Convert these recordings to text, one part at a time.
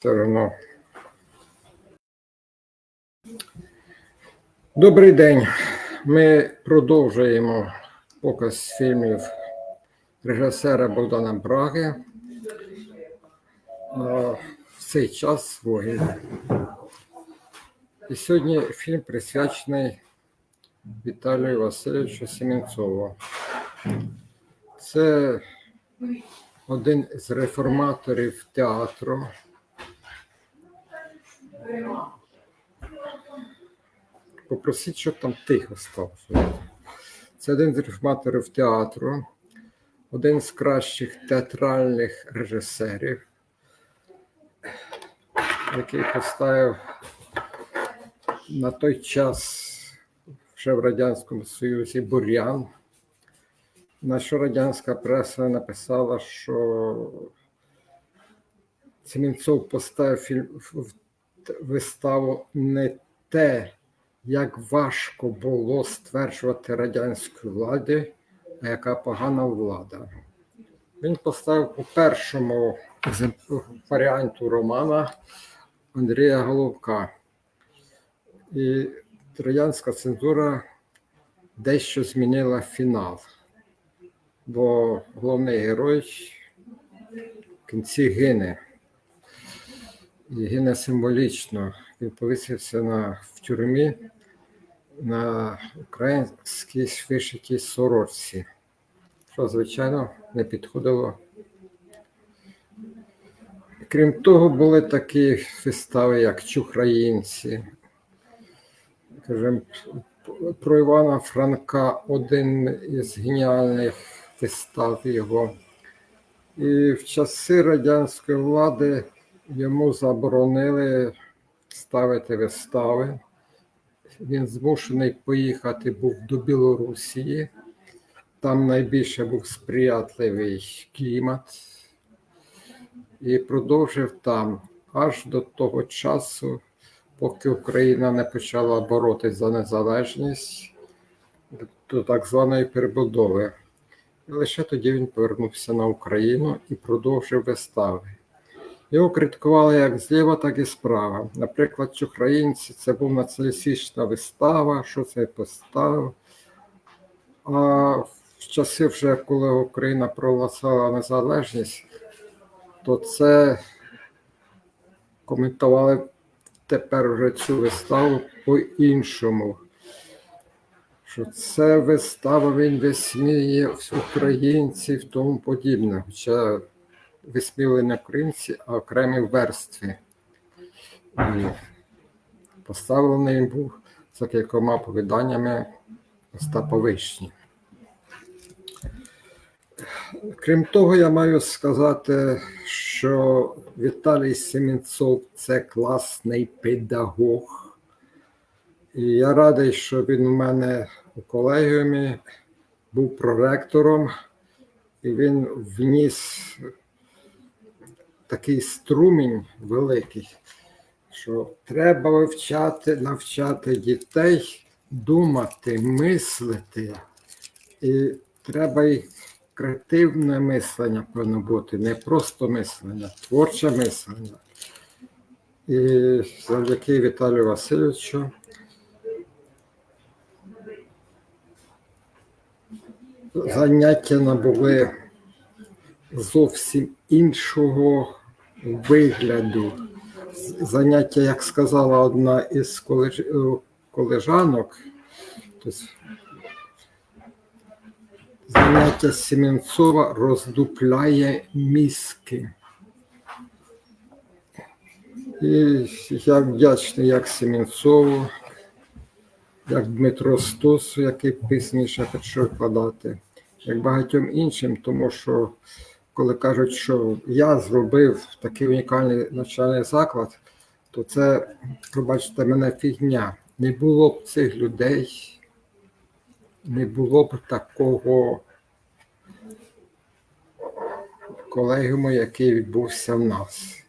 Все одно. Добрий день. Ми продовжуємо показ фільмів режисера Богдана Браги. В цей час вогіль. І сьогодні фільм присвячений Віталію Васильовичу Семенцову. Це один з реформаторів театру. Попросіть, щоб там тихо стало. Це один з реформаторів театру, один з кращих театральних режисерів, який поставив на той час ще в Радянському Союзі бур'ян. На що радянська преса написала, що Семенцов поставив фільм в виставу не те, як важко було стверджувати радянській владі, а яка погана влада. Він поставив у першому варіанту романа Андрія Головка. І радянська цензура дещо змінила фінал, бо головний герой в кінці гине. І гине символічно. Він повісився на, в тюрмі на українській вишитій сорочці, що, звичайно, не підходило. Крім того, були такі вистави, як Чухраїнці. Про Івана Франка один із геніальних вистав його. І в часи радянської влади йому заборонили ставити вистави. Він змушений поїхати був до Білорусі. Там найбільше був сприятливий клімат і продовжив там аж до того часу, поки Україна не почала боротися за незалежність до так званої перебудови. І лише тоді він повернувся на Україну і продовжив вистави. Його критикували як зліва, так і справа. Наприклад, Чухраїнці це був націоналістична вистава, що це поставив. А в часи, вже коли Україна проголосила незалежність, то це коментували тепер вже цю виставу по-іншому. Що це вистава, він висміє українців тому подібне. Хоча висміли не українці, а окремі верстви. І поставлений був за кількома повіданнями Остапа Вишні. Крім того, я маю сказати, що Віталій Семенцов це класний педагог. І я радий, що він у мене у колегіумі був проректором, і він вніс такий струмінь великий, що треба вивчати, навчати дітей думати, мислити, і треба їх креативне мислення повинно бути, не просто мислення, творче мислення. І завдяки Віталію Васильовичу заняття набули зовсім іншого вигляду. Заняття, як сказала одна із колеж... колежанок, тобто заняття Семенцова роздупляє мізки. І я вдячний як Семенцову, як Дмитро Стосу, який пізніше почав викладати, як багатьом іншим, тому що коли кажуть, що я зробив такий унікальний навчальний заклад, то це, пробачте мене, фігня. Не було б цих людей, не було б такого колегіуму, який відбувся в нас.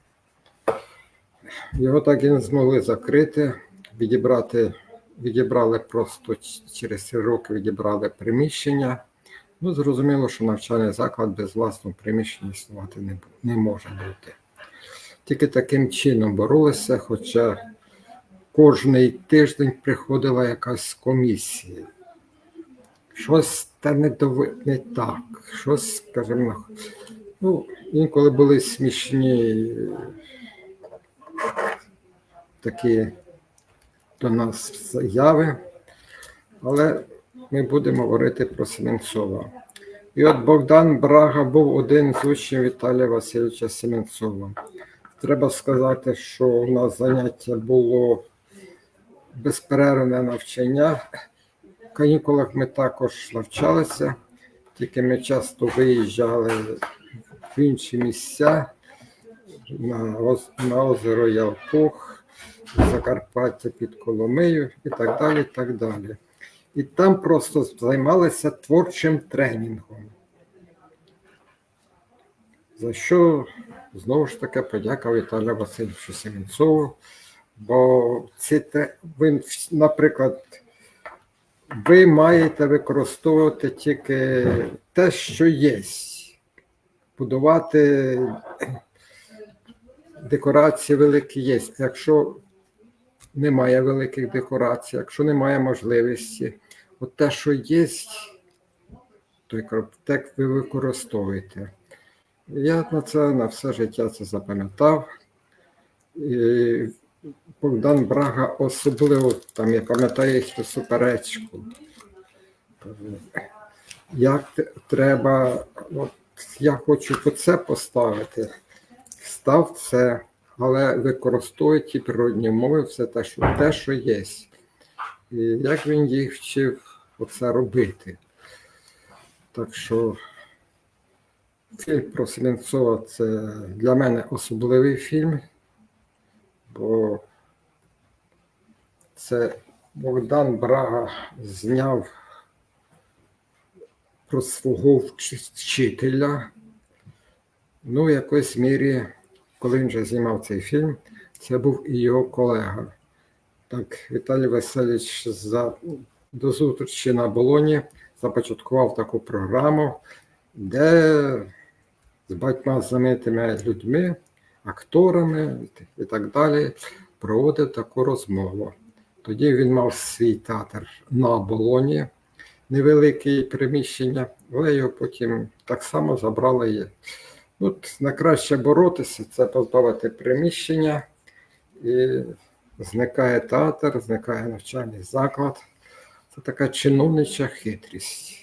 Його так і не змогли закрити, відібрати, відібрали просто через роки відібрали приміщення. Ну, зрозуміло, що навчальний заклад без власного приміщення існувати не, не може бути. тільки таким чином боролися, хоча кожний тиждень приходила якась комісія. Щось та не, дови... не так, щось, скажімо, ну, інколи були смішні такі до нас заяви, але ми будемо говорити про Семенцова. І от Богдан Брага був один з учнів Віталія Васильовича Семенцова. Треба сказати, що у нас заняття було безперервне навчання. В канікулах ми також навчалися, тільки ми часто виїжджали в інші місця на, на озеро Ялпух, Закарпаття під Коломию і так далі. Так далі. І там просто займалися творчим тренінгом. За що знову ж таки подяка Віталію Васильовичу Семенцову. Бо те, ви, наприклад, ви маєте використовувати тільки те, що є. Будувати декорації великі є. Якщо немає великих декорацій, якщо немає можливості, от те, що є, то й кор- так ви використовуєте. Я на це на все життя це запам'ятав. І Богдан Брага особливо, там я пам'ятаю їхню суперечку. Як треба, от я хочу оце поставити, став це, але використовує ті природні мови, все те, що, те, що є. І як він їх вчив оце робити. Так що фільм про Семенцова це для мене особливий фільм, бо це Богдан Брага зняв про свого вчителя. Ну, в якоїсь мірі, коли він вже знімав цей фільм, це був і його колега. Так, Віталій Васильович за, до зустрічі на Болоні започаткував таку програму, де з багатьма знаменитими людьми, акторами і так далі проводив таку розмову. Тоді він мав свій театр на Болоні, невелике приміщення, але його потім так само забрали. От найкраще боротися це позбавити приміщення, і зникає театр, зникає навчальний заклад. Це така чиновнича хитрість.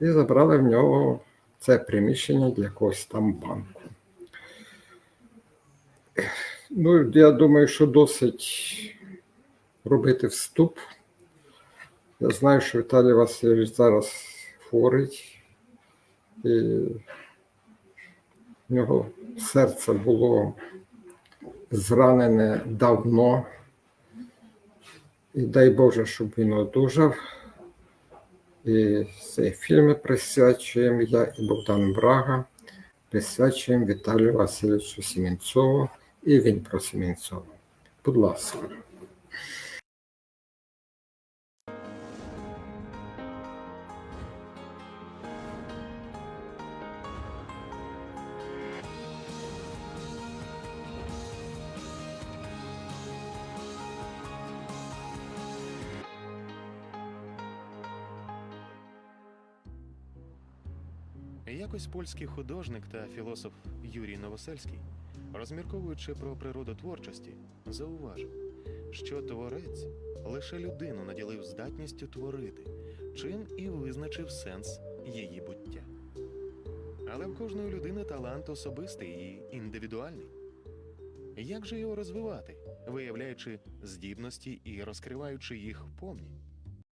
І забрали в нього це приміщення для якогось там банку. Ну, я думаю, що досить робити вступ. Я знаю, що Віталій Васильович зараз хворий, і в нього серце було зранене давно. І дай Боже, щоб він одужав. І цей фільм присвячуємо я і Богдан Брага, присвячуємо Віталію Васильовичу Сімінцову і він про Сімінцова. Будь ласка. Якось польський художник та філософ Юрій Новосельський, розмірковуючи про природу творчості, зауважив, що творець лише людину наділив здатністю творити, чим і визначив сенс її буття. Але в кожної людини талант особистий і індивідуальний. Як же його розвивати, виявляючи здібності і розкриваючи їх повні?